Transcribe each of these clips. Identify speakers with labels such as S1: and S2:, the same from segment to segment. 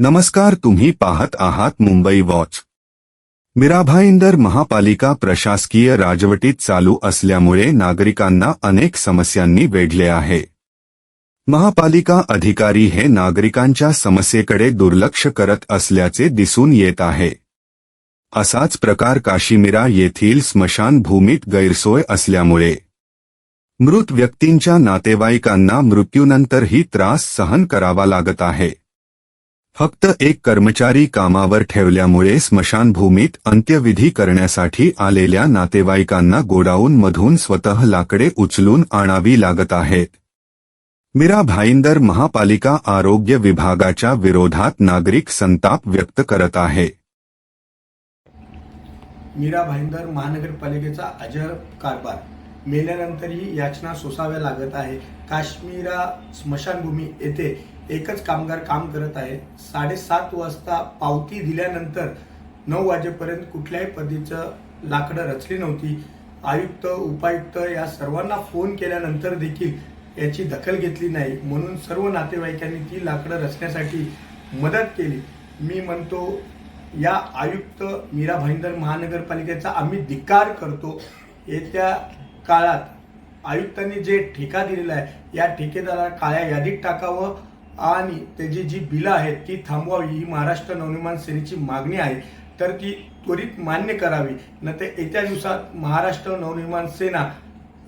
S1: नमस्कार तुम्ही पाहत आहात मुंबई वॉच. मिराभाईंदर महापालिका प्रशासकीय राजवटीत चालू असल्यामुळे नागरिकांना अनेक समस्यांनी वेढले आहे. महापालिका अधिकारी हे नागरिकांच्या समस्येकडे दुर्लक्ष करत असल्याचे दिसून येत आहे. असाच प्रकार काशीमिरा येथील स्मशानभूमीत गैरसोय असल्यामुळे. मृत व्यक्तींच्या नातेवाईकांना मृत्यूनंतरही त्रास सहन करावा लागत आहे. फक्त एक कर्मचारी कामावर ठेवल्यामुळे स्मशानभूमीत अंत्यविधी करण्यासाठी आलेल्या नातेवाईकांना गोडाऊनमधून स्वतः लाकडे उचलून आणावी लागत आहेत. मीरा भाईंदर महापालिका आरोग्य विभागाच्या विरोधात नागरिक संताप व्यक्त करत आहे.
S2: मीरा भाईंदर महानगरपालिकेचा अजर कारभार. मेल्यानंतरही याचना सोसाव्या लागत आहे. काश्मीरा स्मशानभूमी येथे एकच कामगार काम करत आहे. साडेसात वाजता पावती दिल्यानंतर नऊ वाजेपर्यंत कुठल्याही पद्धतीचं लाकडं रचली नव्हती. आयुक्त उपायुक्त या सर्वांना फोन केल्यानंतर देखील याची दखल घेतली नाही. म्हणून सर्व नातेवाईकांनी ती लाकडं रचण्यासाठी मदत केली. मी म्हणतो या आयुक्त मीरा भाईंदर महानगरपालिकेचा आम्ही धिक्कार करतो. येत्या काळात आयुक्तांनी जे ठेका दिलेला आहे या ठेकेदाराला काळ्या यादीत टाकावं. आणि त्याची जी बिलं आहेत ती थांबवावी ही महाराष्ट्र नवनिर्माण सेनेची मागणी आहे तर ती त्वरित मान्य करावी. न ते येत्या दिवसात महाराष्ट्र नवनिर्माण सेना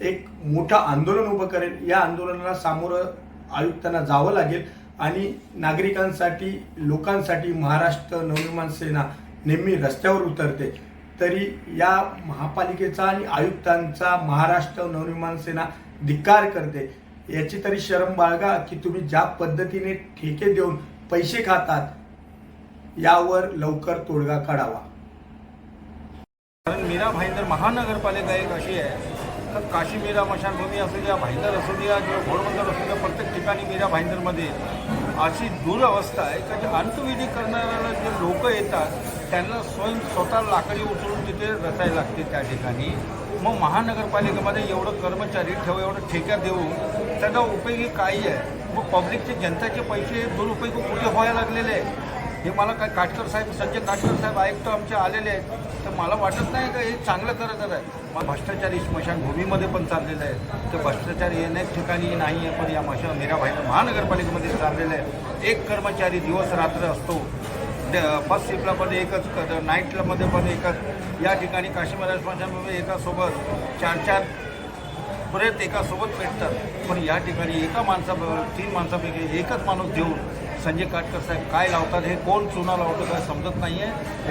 S2: एक मोठं आंदोलन उभं करेल. या आंदोलनाला सामोरं आयुक्तांना जावं लागेल आणि नागरिकांसाठी लोकांसाठी महाराष्ट्र नवनिर्माण सेना नेहमी रस्त्यावर उतरते. तरी या महापालिकेचा आणि आयुक्तांचा महाराष्ट्र नवनिर्माण सेना धिक्कार करते. याची तरी शरम बाळगा की तुम्ही ज्या पद्धतीने ठेके देऊन पैसे खातात यावर लवकर तोडगा काढावा.
S3: कारण मीरा भाईंदर महानगरपालिका एक अशी आहे. तर काशी मीरा मशानभूमी असू द्या भाईंदर असू द्या किंवा घोडबंदर असू द्या प्रत्येक ठिकाणी मीरा भाईंदरमध्ये अशी दुरवस्था आहे कारण जे अंतविधी करणाऱ्याला जे लोक येतात त्यांना स्वयं स्वतः लाकडी उचलून तिथे रचायला लागते त्या ठिकाणी. मग महानगरपालिकेमध्ये एवढं कर्मचारी ठेव एवढं ठेक्या देऊन त्यांना उपयोगी काही आहे? मग पब्लिकचे जनताचे पैसे दुरुपयोग कुठे व्हायला लागलेले आहे. हे मला काय काटकर साहेब संजय काटकर साहेब आयुक्त आमचे आलेले आहेत. तर मला वाटत नाही का हे चांगलं करत आहे मग भ्रष्टाचारी स्मशानभूमीमध्ये पण चाललेलं आहे तर भ्रष्टाचार हे अनेक ठिकाणी नाही आहे पण या मशा मीराबाईला महानगरपालिकेमध्ये चाललेलं आहे एक कर्मचारी दिवस रात्र असतो. फर्स्ट शिफ्टला पण एकच नाईटलामध्ये पण एकच. या ठिकाणी काश्मीर स्मशानभूमी एकासोबत चार चार परत एकासोबत भेटतात. पण या ठिकाणी एका माणसा तीन माणसापैकी एकच माणूस देऊन संजय काटकर साहेब काय लावतात हे कोण चुना लावतं काय समजत नाही आहे